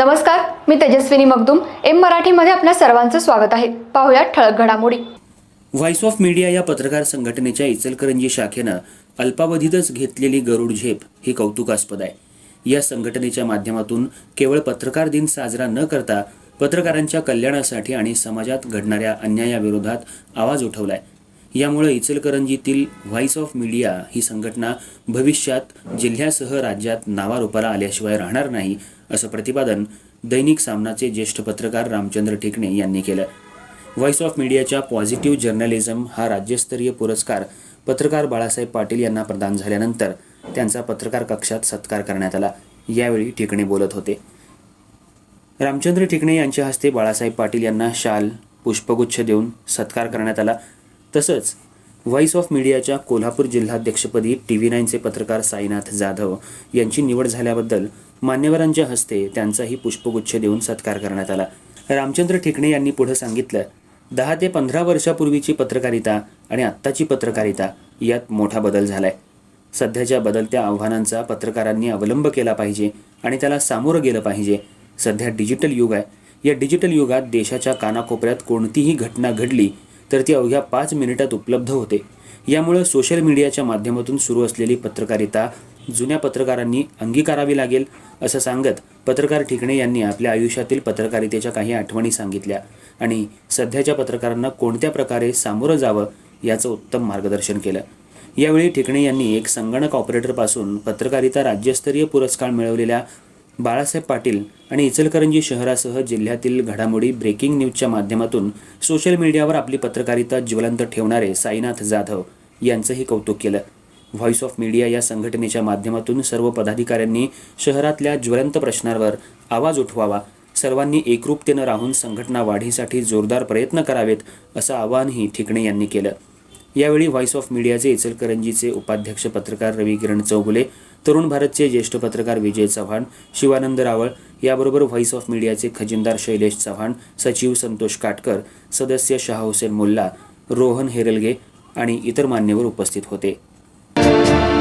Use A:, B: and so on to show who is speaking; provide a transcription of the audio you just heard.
A: नमस्कार मी तेजस्विनी मगदुम. एम मराठीमध्ये आपल्या सर्वांचं स्वागत आहे. पाहुयात ठळक घडामोडी.
B: व्हॉइस ऑफ मीडिया या पत्रकार संघटनेच्या इचलकरंजी शाखेनं अल्पावधीतच घेतलेली गरुड झेप ही कौतुकास्पद आहे. या संघटनेच्या माध्यमातून केवळ पत्रकार दिन साजरा न करता पत्रकारांच्या कल्याणासाठी आणि समाजात घडणाऱ्या अन्यायाविरोधात आवाज उठवलाय. यामुळे इचलकरंजीतील व्हॉइस ऑफ मीडिया ही संघटना भविष्यात जिल्ह्यासह राज्यात नावारूपाला आल्याशिवाय राहणार नाही असं प्रतिपादन दैनिक सामनाचे ज्येष्ठ पत्रकार रामचंद्र ठिकणे यांनी केलं. व्हॉइस ऑफ मीडियाच्या पॉझिटिव्ह जर्नलिझम हा राज्यस्तरीय पुरस्कार पत्रकार बाळासाहेब पाटील यांना प्रदान झाल्यानंतर त्यांचा पत्रकार कक्षात सत्कार करण्यात आला. यावेळी ठिकणे बोलत होते. रामचंद्र ठिकणे यांच्या हस्ते बाळासाहेब पाटील यांना शाल पुष्पगुच्छ देऊन सत्कार करण्यात आला. तसंच व्हॉइस ऑफ मीडियाच्या कोल्हापूर जिल्हाध्यक्षपदी टी व्ही नाईनचे पत्रकार साईनाथ जाधव यांची निवड झाल्याबद्दल मान्यवरांच्या हस्ते त्यांचाही पुष्पगुच्छ देऊन सत्कार करण्यात आला. रामचंद्र ठिकणे यांनी पुढे सांगितलं दहा ते पंधरा वर्षापूर्वीची पत्रकारिता आणि आत्ताची पत्रकारिता यात मोठा बदल झालाय. सध्याच्या बदलत्या आव्हानांचा पत्रकारांनी अवलंब केला पाहिजे आणि त्याला सामोरं गेलं पाहिजे. सध्या डिजिटल युग आहे. या डिजिटल युगात देशाच्या कानाकोपऱ्यात कोणतीही घटना घडली तर ती अवघ्या पाच मिनिटात उपलब्ध होते. यामुळं सोशल मीडियाच्या माध्यमातून सुरू असलेली पत्रकारिता जुन्या पत्रकारांनी अंगीकारावी लागेल असं सांगत पत्रकार ठिकणे यांनी आपल्या आयुष्यातील पत्रकारितेच्या काही आठवणी सांगितल्या आणि सध्याच्या पत्रकारांना कोणत्या प्रकारे सामोरं जावं याचं उत्तम मार्गदर्शन केलं. यावेळी ठिकणे यांनी एक संगणक ऑपरेटरपासून पत्रकारिता राज्यस्तरीय पुरस्कार मिळवलेल्या बाळासाहेब पाटील आणि इचलकरंजी शहरासह जिल्ह्यातील घडामोडी ब्रेकिंग न्यूजच्या माध्यमातून सोशल मीडियावर आपली पत्रकारिता ज्वलंत ठेवणारे साईनाथ जाधव यांचंही कौतुक केलं. व्हॉइस ऑफ मीडिया या संघटनेच्या माध्यमातून सर्व पदाधिकाऱ्यांनी शहरातल्या ज्वलंत प्रश्नांवर आवाज उठवावा सर्वांनी एकरूपतेनं राहून संघटना वाढीसाठी जोरदार प्रयत्न करावेत असं आवाहनही ठिकणे यांनी केलं. यावेळी व्हॉइस ऑफ मीडियाचे इचलकरंजीचे उपाध्यक्ष पत्रकार रवी किरण चौगुले तरुण भारतचे ज्येष्ठ पत्रकार विजय चव्हाण शिवानंद रावळ याबरोबर व्हॉइस ऑफ मीडियाचे खजिनदार शैलेश चव्हाण सचिव संतोष काटकर सदस्य शाह हुसेन मुल्ला रोहन हेरलगे आणि इतर मान्यवर उपस्थित होते.